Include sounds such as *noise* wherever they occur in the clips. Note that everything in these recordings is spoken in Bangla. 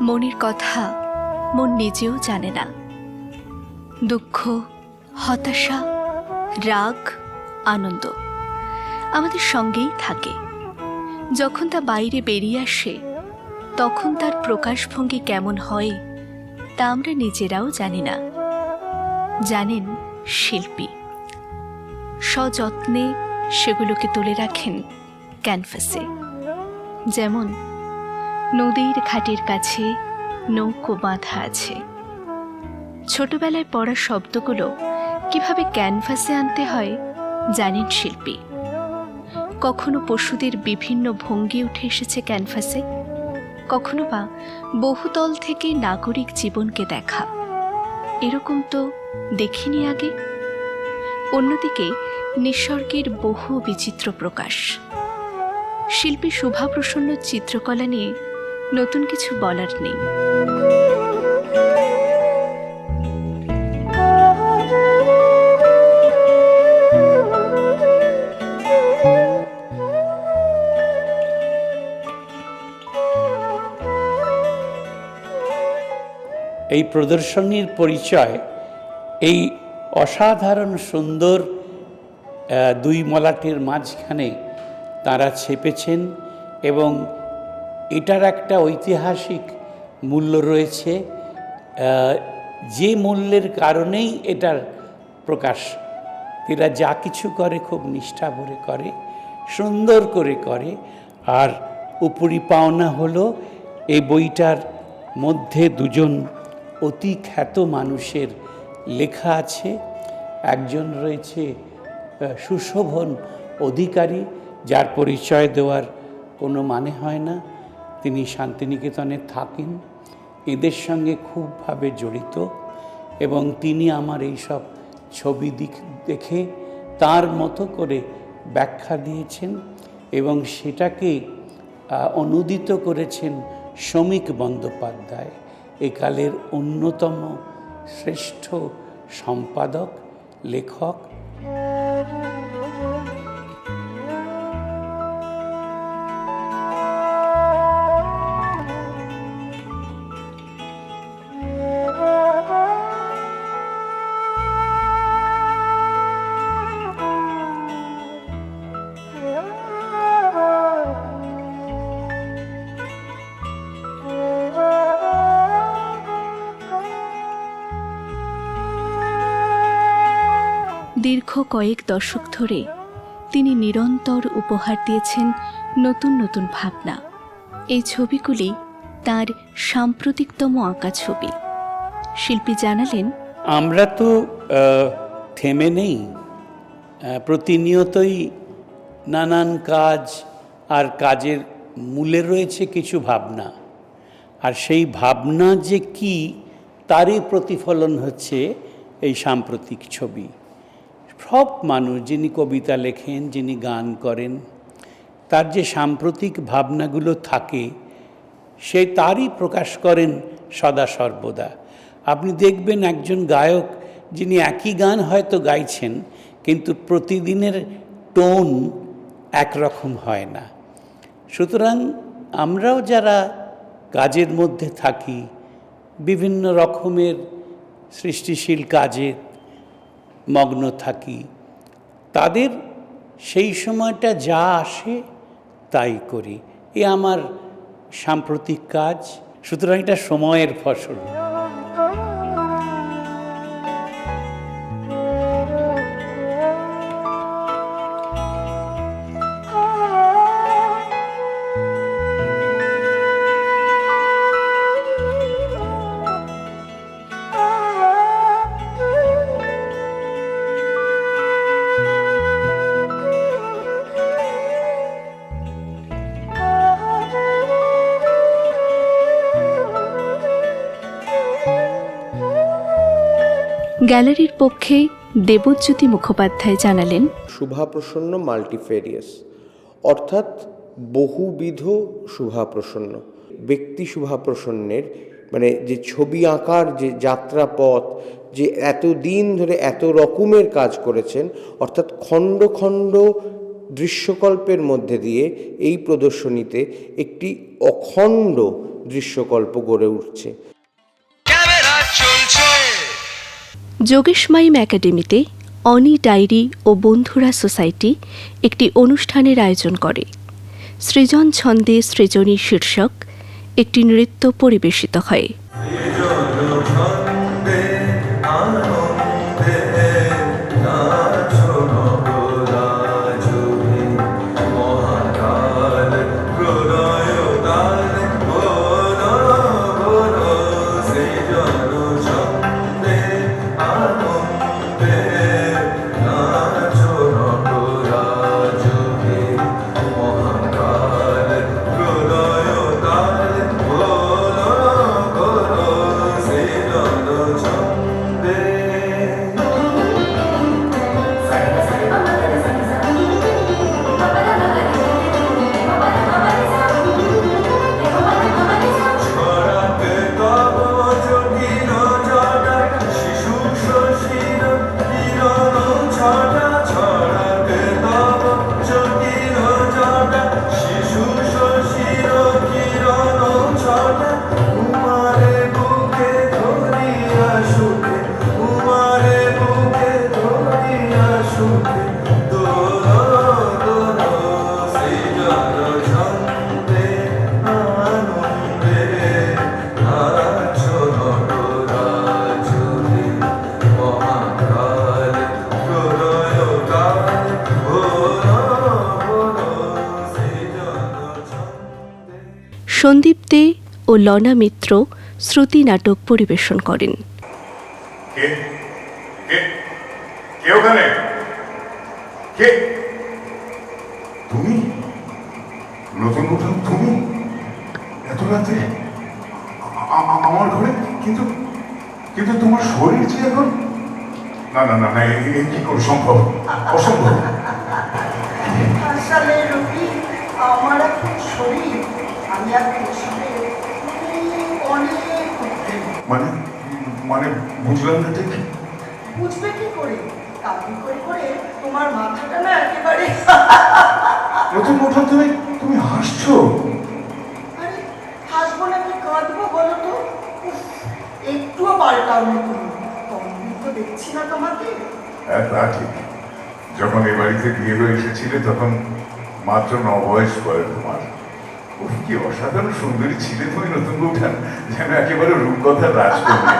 মনের কথা মন নিজেও জানে না। দুঃখ, হতাশা, রাগ, আনন্দ আমাদের সঙ্গেই থাকে। যখন তা বাইরে বেরিয়ে আসে, তখন তার প্রকাশভঙ্গি কেমন হয় তা আমরা নিজেরাও জানি না। জানেন শিল্পী, সযত্নে সেগুলোকে তুলে রাখেন ক্যানভাসে। যেমন নদীর ঘাটের কাছে নৌকো বাঁধা আছে। ছোটবেলায় পড়া শব্দগুলো কীভাবে ক্যানভাসে আনতে হয়, জানেন শিল্পী। কখনো পশুদের বিভিন্ন ভঙ্গি উঠে এসেছে ক্যানভাসে, কখনো বা বহুতল থেকে নাগরিক জীবনকে দেখা। এরকম তো দেখিনি আগে। অন্যদিকে নিসর্গের বহু বিচিত্র প্রকাশ। শিল্পী শোভাপ্রসন্ন চিত্রকলা নিয়ে নতুন কিছু বলার নেই। এই প্রদর্শনীর পরিচয়, এই অসাধারণ সুন্দর দুই মলাটের মাঝখানে তারা ছেপেছেন এবং এটার একটা ঐতিহাসিক মূল্য রয়েছে যে মূল্যের কারণেই এটার প্রকাশ। এরা যা কিছু করে খুব নিষ্ঠা ভরে করে, সুন্দর করে করে। আর উপরি পাওনা হলো, এই বইটার মধ্যে দুজন অতি খ্যাত মানুষের লেখা আছে। একজন রয়েছে সুশোভন অধিকারী, যার পরিচয় দেওয়ার কোনো মানে হয় না। তিনি শান্তিনিকেতনে থাকেন, এদের সঙ্গে খুবভাবে জড়িত এবং তিনি আমার এই সব ছবি দিক, দেখে তার মতো করে ব্যাখ্যা দিয়েছেন এবং সেটাকে অনুদিত করেছেন শ্রমিক বন্দ্যোপাধ্যায়, একালের অন্যতম শ্রেষ্ঠ সম্পাদক, লেখক। কয়েক দশক ধরে তিনি নিরন্তর উপহার দিয়েছেন নতুন নতুন ভাবনা। এই ছবিগুলি তার সাম্প্রতিকতম আঁকা ছবি। শিল্পী জানালেন, আমরা তো থেমে নেই। প্রতিনিয়তই নানান কাজ আর কাজের মূলে রয়েছে কিছু ভাবনা। আর সেই ভাবনা যে কি, তারই প্রতিফলন হচ্ছে এই সাম্প্রতিক ছবি। সব মানুষ যিনি কবিতা লেখেন, যিনি গান করেন, তার যে সাম্প্রতিক ভাবনাগুলো থাকে, সে তারই প্রকাশ করেন সদা সর্বদা। আপনি দেখবেন একজন গায়ক, যিনি একই গান হয়তো গাইছেন, কিন্তু প্রতিদিনের টোন একরকম হয় না। সুতরাং আমরাও যারা কাজের মধ্যে থাকি, বিভিন্ন রকমের সৃষ্টিশীল কাজে মগ্ন থাকি। তাদের সেই সময়টা যা আসে তাই করি। এ আমার সাম্প্রতিক কাজ। সুতরাং এটা সময়ের ফসল। গ্যালারির পক্ষে দেবজ্যোতি মুখোপাধ্যায় জানালেন, শুভাপ্রসন্ন মাল্টিফেরিয়াস, অর্থাৎ বহুবিধ শুভাপ্রসন্ন। ব্যক্তি শুভাপ্রসন্নের মানে যে ছবি আঁকার যে যাত্রাপথ, যে এত দিন ধরে এত রকমের কাজ করেছেন, অর্থাৎ খণ্ড খণ্ড দৃশ্যকল্পের মধ্যে দিয়ে এই প্রদর্শনীতে একটি অখণ্ড দৃশ্যকল্প গড়ে উঠছে। যোগেশ মাইম একাডেমিতে অনি ডায়েরি ও বন্ধুরা সোসাইটি একটি অনুষ্ঠানের আয়োজন করে। সৃজন ছন্দে সৃজনী শীর্ষক একটি নৃত্য পরিবেশিত হয়। সন্দীপ দে ও লনা মিত্র শ্রুতি নাটক পরিবেশন করেন। কে? কে? কে ওখানে? কে? তুমি? নতুন নতুন তুমি? এত রাতে? আ- আ- আমার ঘরে? কিন্তু কিন্তু তোমার শরীর যে এখন? না না না না এ এ কি করে সম্ভব? অসম্ভব। আসলে রবি আমার এখন শরীর। মানে? মানে বুঝলাম না ঠিক? বুঝবে কি করে? করে করে তোমার মাথাটা না একেবারে নতুন তুমি তুমি হাসছো। আরে হাসবো না কি কাঁদবো বলো তো? একটুও পাল্টাওনি তুমি। কমই তো দেখছি না তোমাকে। হ্যাঁ তা ঠিক। যখন এ বাড়িতে বিয়ে হয়ে এসেছিলে তখন মাত্র ন বয়স পরে তোমার। উফ, কি অসাধারণ সুন্দরী ছিলে তুমি নতুন বউঠান যেন একেবারে রূপকথার রাজকন্যা।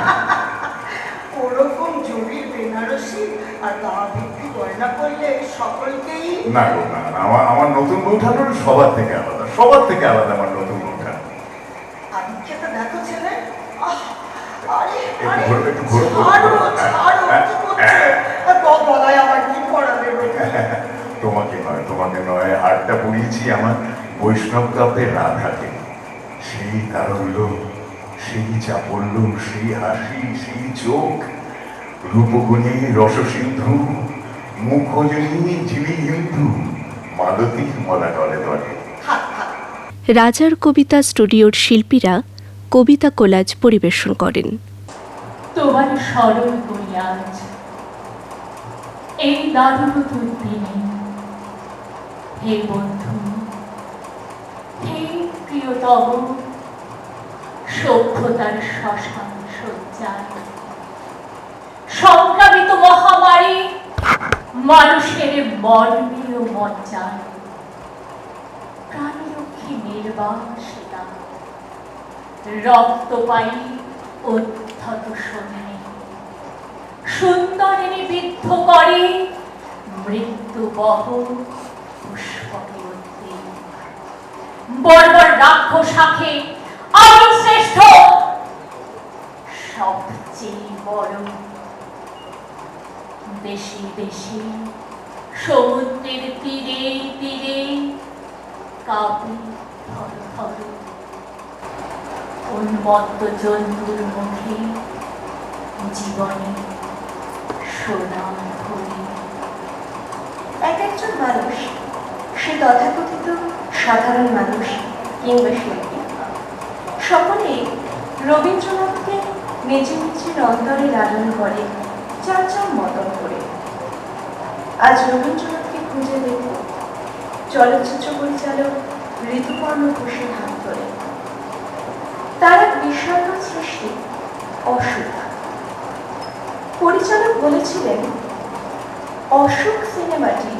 ওরকম জমির বেনারসি আর গা ভর্তি গয়না করলে সকলকেই? না গো না আমার আমার নতুন বউঠান সবার থেকে আলাদা সবার থেকে আলাদা আমার নতুন বউঠান। আদিকে দেখো ছেলে। আরে একটু আরে একটু ঘোরো, ঘোরো, ছাড়ো ছাড়ো হ্যাঁ। গলায় আবার কি পড়াবে *laughs* তোমাকে নয় তোমাকে নয় হারটা পড়িয়েছি আমার বৈষ্ণব কাপে রাধাকে। সেই তারল্য সেই চাপল্য সেই হাসি সেই চোখ রূপগুণী রসসিন্ধু মুখজনী হিন্দু মালতী মলা করে রাজার কবিতা স্টুডিওর শিল্পীরা কবিতা কোলাজ পরিবেশন করেন। তোমার স্মরণ করি আজ। এই দারুণ দুর্দিনে হে বন্ধু হে প্রিয়তম সভ্যতার শ্মশান সজ্জায় সংক্রামিত মহামারী মানুষের মর্মীয় মজ্জায়। প্রাণীরক্ষী নির্বাসিতা বিদ্ধ করে মৃত্যু বহ বর্বর রাক্ষসাখে আমি শ্রেষ্ঠ সবচেয়ে বড়। বেশি বেশি সমুদ্রের তীরে তীরে কাপি ধর ধর উন্মত্ত জন্তুর মুখে জীবনে সুনাম ধরে এক একজন মানুষ সে তথাকথিত সাধারণ মানুষ কিংবা শিল্পী। সকলেই রবীন্দ্রনাথকে নিজে নিজের অন্তরে লালন করে যার যার মতন করে। আজ রবীন্দ্রনাথকে খুঁজে দেব চলচ্চিত্র পরিচালক ঋতুপর্ণ ঘোষের হাত ধরে। তার এক বিষণ্ণ সৃষ্টি অসুখ পরিচালক বলেছিলেন, অশোক সিনেমাটি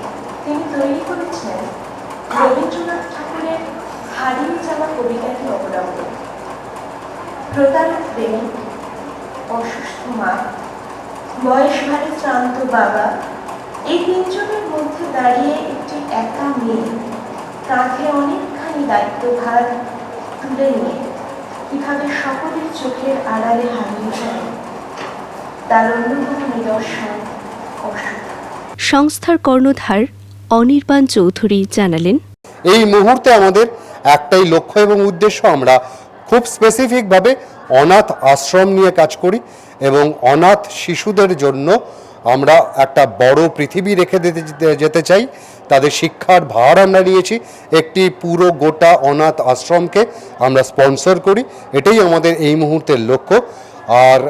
তিনি তৈরি রবীন্দ্রনাথ ঠাকুরের হারিয়ে যাওয়া কবিতাকে অবলম্বন। প্রতারক প্রেমিক অসুস্থ মা বয়স ভারে শ্রান্ত বাবা, এই তিনজনের মধ্যে দাঁড়িয়ে একটি একা মেয়ে কাঁধে অনেকখানি দায়িত্বভার তুলে নিয়ে কীভাবে সকলের চোখের আড়ালে হারিয়ে যায়, তার অন্যতম নিদর্শন অসুখ। সংস্থার কর্ণধার অনির্বাণ চৌধুরী জানালেন এই মুহূর্তে আমাদের একটাই লক্ষ্য এবং উদ্দেশ্য, আমরা খুব স্পেসিফিকভাবে অনাথ আশ্রম নিয়ে কাজ করি এবং অনাথ শিশুদের জন্য আমরা একটা বড় পৃথিবী রেখে দিতে যেতে চাই। তাদের শিক্ষার ভার আমরা নিয়েছি। একটি পুরো গোটা অনাথ আশ্রমকে আমরা স্পন্সর করি। এটাই আমাদের এই মুহূর্তের লক্ষ্য। আর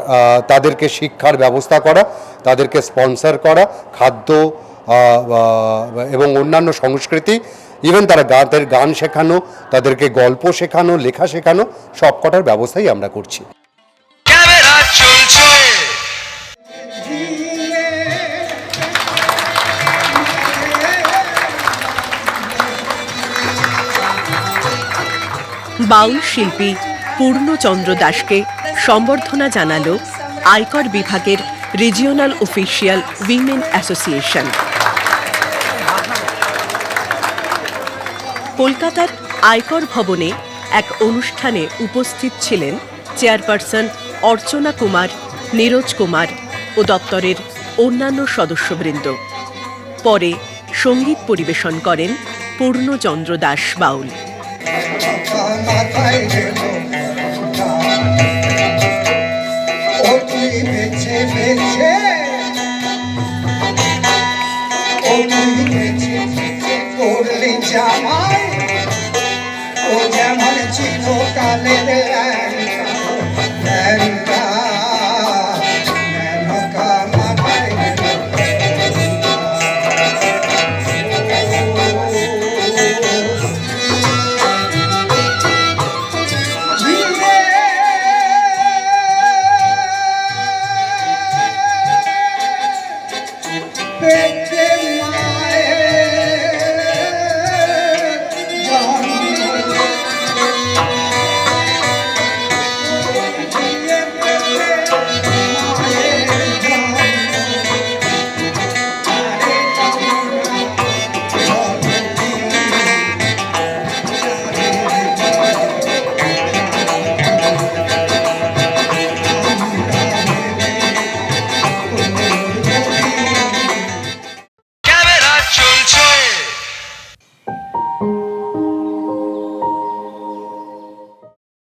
তাদেরকে শিক্ষার ব্যবস্থা করা, তাদেরকে স্পন্সর করা, খাদ্য এবং অন্যান্য সংস্কৃতি ইভেন তারা গানের গান শেখানো তাদেরকে গল্প শেখানো লেখা শেখানো সব কটার ব্যবস্থাই আমরা করছি। বাউল শিল্পী পূর্ণচন্দ্র দাসকে সম্বর্ধনা জানালো আয়কর বিভাগের রিজিওনাল অফিসিয়াল উইমেন অ্যাসোসিয়েশন। কলকাতার আয়কর ভবনে এক অনুষ্ঠানে উপস্থিত ছিলেন চেয়ারপারসন অর্চনা কুমার, নীরজ কুমার ও দপ্তরের অন্যান্য সদস্যবৃন্দ। পরে সংগীত পরিবেশন করেন পূর্ণচন্দ্র দাস বাউল। ছিল